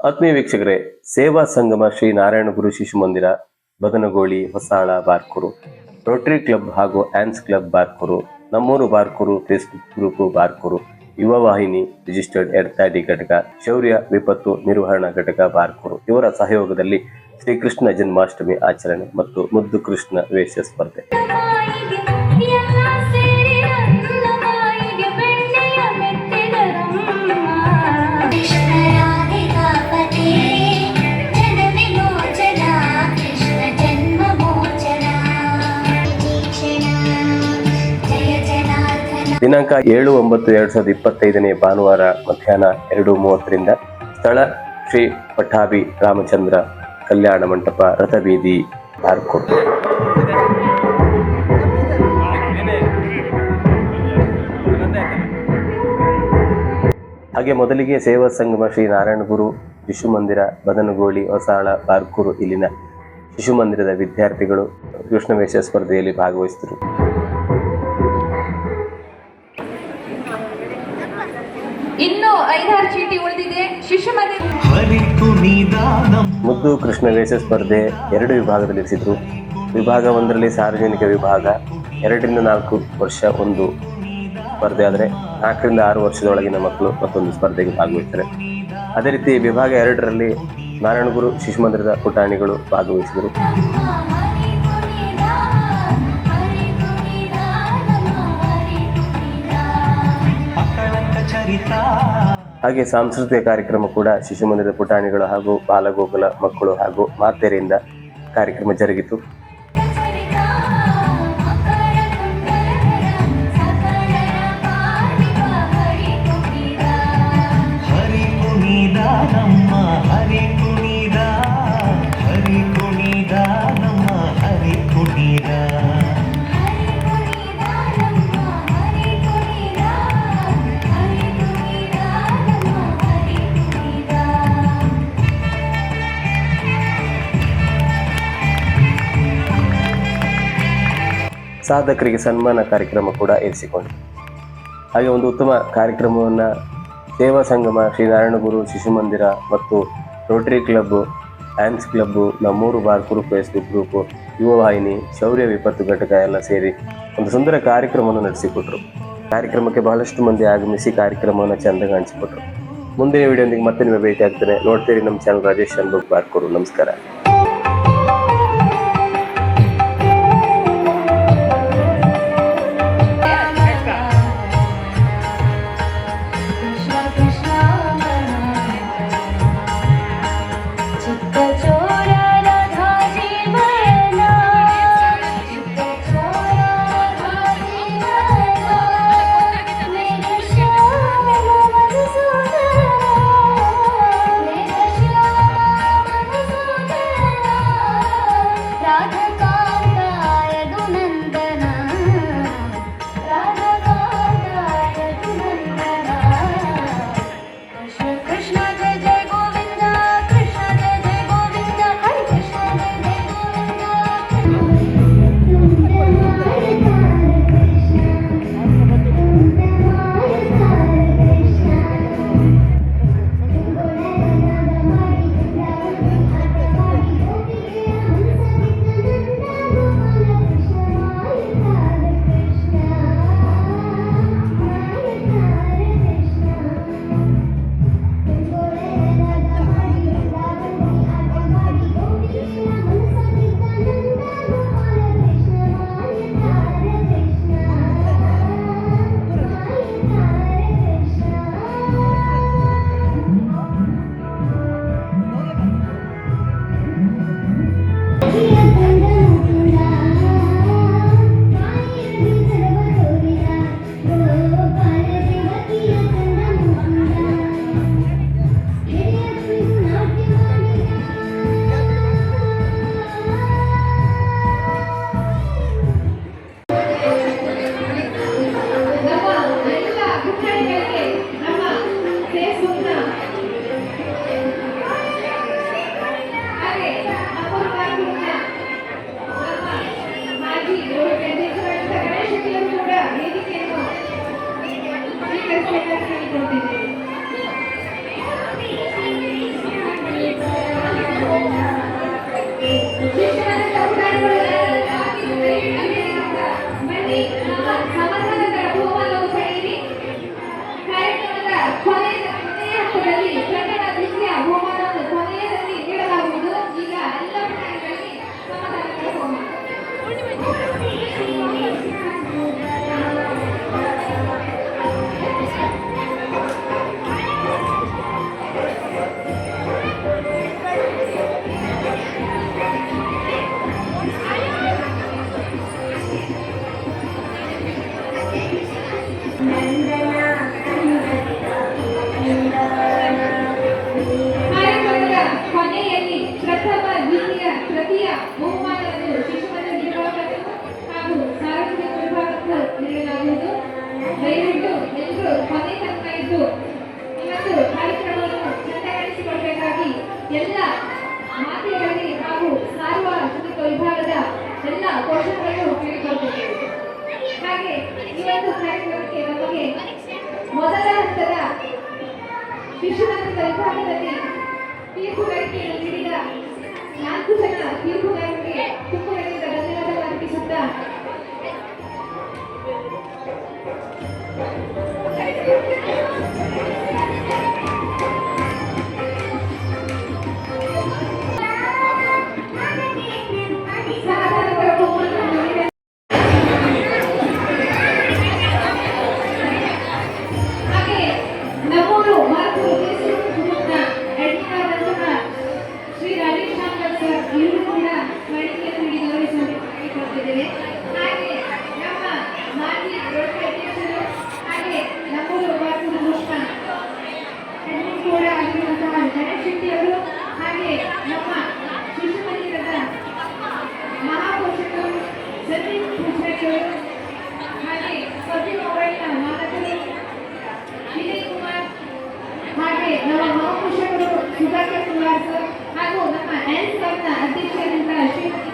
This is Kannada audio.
ಆತ್ಮೀಯ ವೀಕ್ಷಕರೇ, ಸೇವಾ ಸಂಗಮ ಶ್ರೀ ನಾರಾಯಣ ಗುರು ಶಿಶು ಮಂದಿರ, ಬದನಗೋಳಿ, ಹೊಸಾಳ, ಬಾರ್ಕೂರು, ರೋಟರಿ ಕ್ಲಬ್ ಹಾಗೂ ಆನ್ಸ್ ಕ್ಲಬ್ ಬಾರ್ಕೂರು, ನಮ್ಮೂರು ಬಾರ್ಕೂರು, ಫೇಸ್ಬುಕ್ ಗ್ರೂಪ್ ಬಾರ್ಕೂರು, ಯುವ ವಾಹಿನಿ, ರಿಜಿಸ್ಟರ್ಡ್ ಎಡತಾಡಿ ಘಟಕ, ಶೌರ್ಯ, ವಿಪತ್ತು ನಿರ್ವಹಣಾ ಘಟಕ ಬಾರ್ಕೂರು, ಇವರ ಸಹಯೋಗದಲ್ಲಿ ಶ್ರೀಕೃಷ್ಣ ಜನ್ಮಾಷ್ಟಮಿ ಆಚರಣೆ ಮತ್ತು ಮುದ್ದು ಕೃಷ್ಣ ವೇಷ ಸ್ಪರ್ಧೆ. ದಿನಾಂಕ ಏಳು ಒಂಬತ್ತು ಎರಡು ಸಾವಿರದ ಇಪ್ಪತ್ತೈದನೇ ಭಾನುವಾರ ಮಧ್ಯಾಹ್ನ ಎರಡು ಮೂವತ್ತರಿಂದ ಸ್ಥಳ ಶ್ರೀ ಪಠಾಭಿ ರಾಮಚಂದ್ರ ಕಲ್ಯಾಣ ಮಂಟಪ ರಥಬೀದಿ ಬಾರ್ಕೂರು ಹಾಗೆ ಮೊದಲಿಗೆ ಸೇವಾ ಸಂಗಮ ಶ್ರೀ ನಾರಾಯಣ ಗುರು ಶಿಶು ಮಂದಿರ ಬದನಗೋಳಿ ಹೊಸಾಳ ಬಾರ್ಕೂರು ಇಲ್ಲಿನ ಶಿಶು ಮಂದಿರದ ವಿದ್ಯಾರ್ಥಿಗಳು ಕೃಷ್ಣವೇಷ ಸ್ಪರ್ಧೆಯಲ್ಲಿ ಭಾಗವಹಿಸಿದರು. ಇನ್ನು ಐದಾರು ಚೀಟಿ ಉಳಿದಿದೆ. ಶಿಶು ಮುದ್ದು ಕೃಷ್ಣ ವೇಷ ಸ್ಪರ್ಧೆ ಎರಡು ವಿಭಾಗದಲ್ಲಿ ಇರಿಸಿದ್ರು ವಿಭಾಗ ಒಂದರಲ್ಲಿ ಸಾರ್ವಜನಿಕ ವಿಭಾಗ ಎರಡರಿಂದ ನಾಲ್ಕು ವರ್ಷ ಒಂದು ಸ್ಪರ್ಧೆ ಆದರೆ ನಾಲ್ಕರಿಂದ ಆರು ವರ್ಷದೊಳಗಿನ ಮಕ್ಕಳು ಮತ್ತೊಂದು ಸ್ಪರ್ಧೆಗೆ ಭಾಗವಹಿಸ್ತಾರೆ ಅದೇ ರೀತಿ ವಿಭಾಗ ಎರಡರಲ್ಲಿ ನಾರಾಯಣಗುರು ಶಿಶು ಮಂದಿರದ ಪುಟಾಣಿಗಳು ಭಾಗವಹಿಸಿದರು. ಹಾಗೆ ಸಾಂಸ್ಕೃತಿಕ ಕಾರ್ಯಕ್ರಮ ಕೂಡ ಶಿಶು ಮಂದಿರದ ಪುಟಾಣಿಗಳು ಹಾಗೂ ಬಾಲಗೋಕುಲ ಮಕ್ಕಳು ಹಾಗೂ ಮಾತೆಯರಿಂದ ಕಾರ್ಯಕ್ರಮ ಜರುಗಿತು. ಸಾಧಕರಿಗೆ ಸನ್ಮಾನ ಕಾರ್ಯಕ್ರಮ ಕೂಡ ಇರಿಸಿಕೊಂಡಿದೆ ಹಾಗೆ ಒಂದು ಉತ್ತಮ ಕಾರ್ಯಕ್ರಮವನ್ನು ಸೇವಾ ಸಂಗಮ ಶ್ರೀನಾರಾಯಣ ಗುರು ಶಿಶು ಮಂದಿರ ಮತ್ತು ರೋಟರಿ ಕ್ಲಬ್ ಆ್ಯನ್ಸ್ ಕ್ಲಬ್ಬು ನಮ್ಮೂರು ಬಾರ್ಕೂರು ಫೇಸ್ಬುಕ್ ಗ್ರೂಪ್ ಯುವ ವಾಹಿನಿ, ಶೌರ್ಯ ವಿಪತ್ತು ಘಟಕ ಎಲ್ಲ ಸೇರಿ ಒಂದು ಸುಂದರ ಕಾರ್ಯಕ್ರಮವನ್ನು ನಡೆಸಿಕೊಟ್ರು. ಕಾರ್ಯಕ್ರಮಕ್ಕೆ ಬಹಳಷ್ಟು ಮಂದಿ ಆಗಮಿಸಿ ಕಾರ್ಯಕ್ರಮವನ್ನು ಚೆಂದ ಕಾಣಿಸಿಕೊಟ್ರು ಮುಂದಿನ ವಿಡಿಯೋದಿಗೆ ಮತ್ತೆ ನಿಮಗೆ ಭೇಟಿ ಆಗ್ತೇನೆ ನೋಡ್ತೀರಿ ನಮ್ಮ ಚಾನಲ್ ರಾಜೇಶ್ ಅನ್ಬುಕ್ ಬಾರ್ಕೊರು ನಮಸ್ಕಾರ. Thank you. ವಿಶ್ವನಾಥ ಕಲ್ಪಾಣದಲ್ಲಿ ತೀರ್ಪುಗಳಿಕೆಯನ್ನು ನೀಡಿದ ನಾಲ್ಕು ಜನ ತೀರ್ಪುಗಳ ಕುಮಾರ್ ಸರ್ ಹಾಗೂ ನಮ್ಮ ಎನ್ ಸರ್ನ ಅಧ್ಯಕ್ಷರಿಂದ ಶ್ರೀಮತಿ